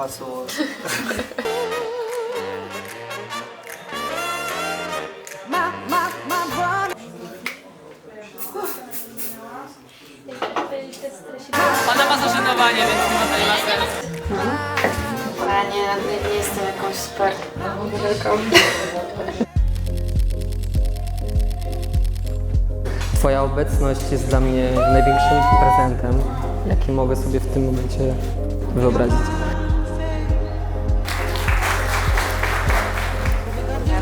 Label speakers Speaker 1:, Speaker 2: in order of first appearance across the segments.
Speaker 1: Na terenie pałacu
Speaker 2: Ona ma zażenowanie, więc nie ma sensu.
Speaker 3: Ale nie, nie, nie jestem jakąś super modelką.
Speaker 4: Twoja obecność jest dla mnie największym prezentem, jaki mogę sobie w tym momencie wyobrazić.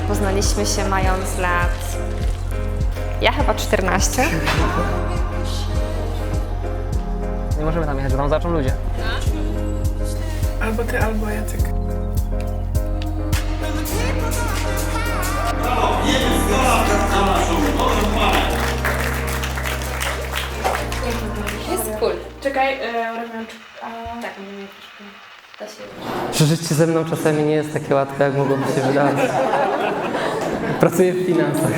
Speaker 3: Poznaliśmy się mając lat... Ja chyba 14.
Speaker 4: Nie możemy tam jechać, bo tam zaczą ludzie.
Speaker 5: Albo ty, albo Jacek.
Speaker 3: Jest cool.
Speaker 5: Czekaj, e, a... Tak, nie wiem, da się.
Speaker 4: Przeżycie ze mną czasami nie jest takie łatwe, jak mogłoby się wydawać. Pracuję w finansach.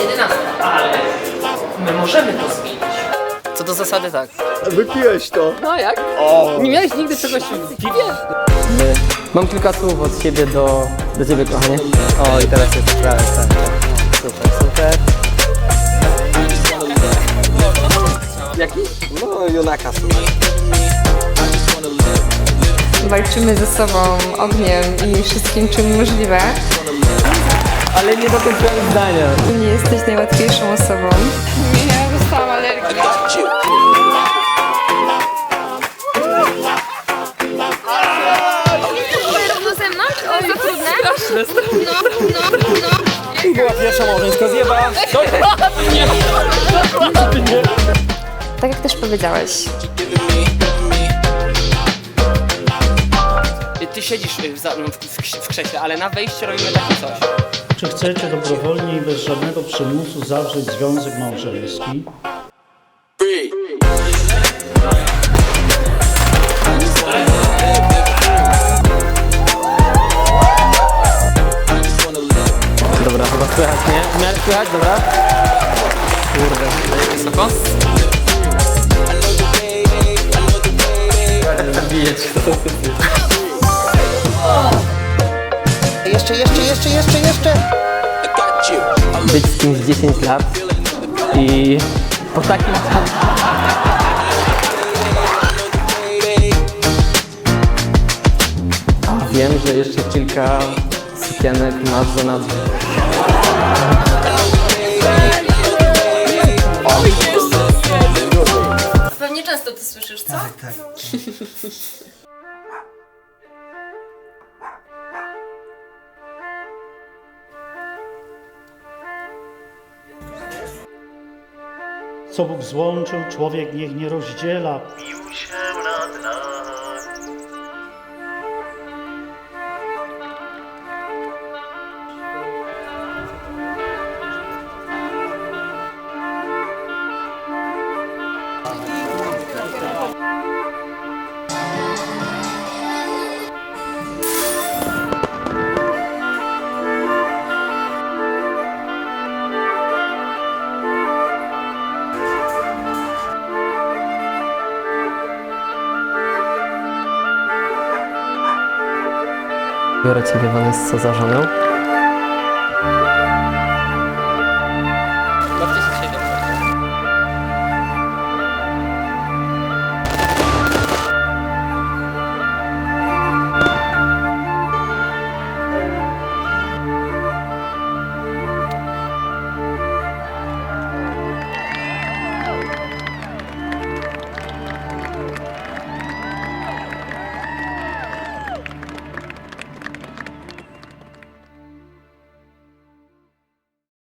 Speaker 2: 11. Ale my możemy to zmienić. Co do zasady tak.
Speaker 6: Wypiłeś to.
Speaker 2: No jak? Nie miałeś nigdy czegoś w piwie?
Speaker 4: Mam kilka słów od siebie do, do ciebie, kochanie.
Speaker 6: O, i teraz jest prawie tak. Super, super.
Speaker 2: Jakiś?
Speaker 6: No, Junaka super.
Speaker 3: Walczymy ze sobą ogniem i wszystkim, czym możliwe.
Speaker 4: Ale nie dokończyłem zdania.
Speaker 3: Nie jesteś najłatwiejszą osobą. Nie, dostałam alergię. Równo ze mną? Czy to jest za trudne? No, no, no.
Speaker 6: Była pierwsza małżeńska zjeba.
Speaker 3: Tak jak też powiedziałeś,
Speaker 2: Ty siedzisz y, w, za- w, w, w krześle, ale na wejściu robimy takie coś.
Speaker 7: Czy chcecie dobrowolnie i bez żadnego przymusu zawrzeć związek małżeński?
Speaker 4: Dobra, chyba słychać, nie? W miarę słychać, dobra? Kurde.
Speaker 2: Wysoko?
Speaker 4: Bijeć to.
Speaker 6: Jeszcze, jeszcze, jeszcze, jeszcze, jeszcze.
Speaker 4: Być z kimś 10 lat i po takim tam... Wiem, że jeszcze kilka sukienek masz za nadrzu.
Speaker 8: Pewnie często to słyszysz, co?
Speaker 1: tak, tak.
Speaker 7: Co Bóg złączył, człowiek niech nie rozdziela.
Speaker 4: Biorę Ciebie, Vanessa, za żonę.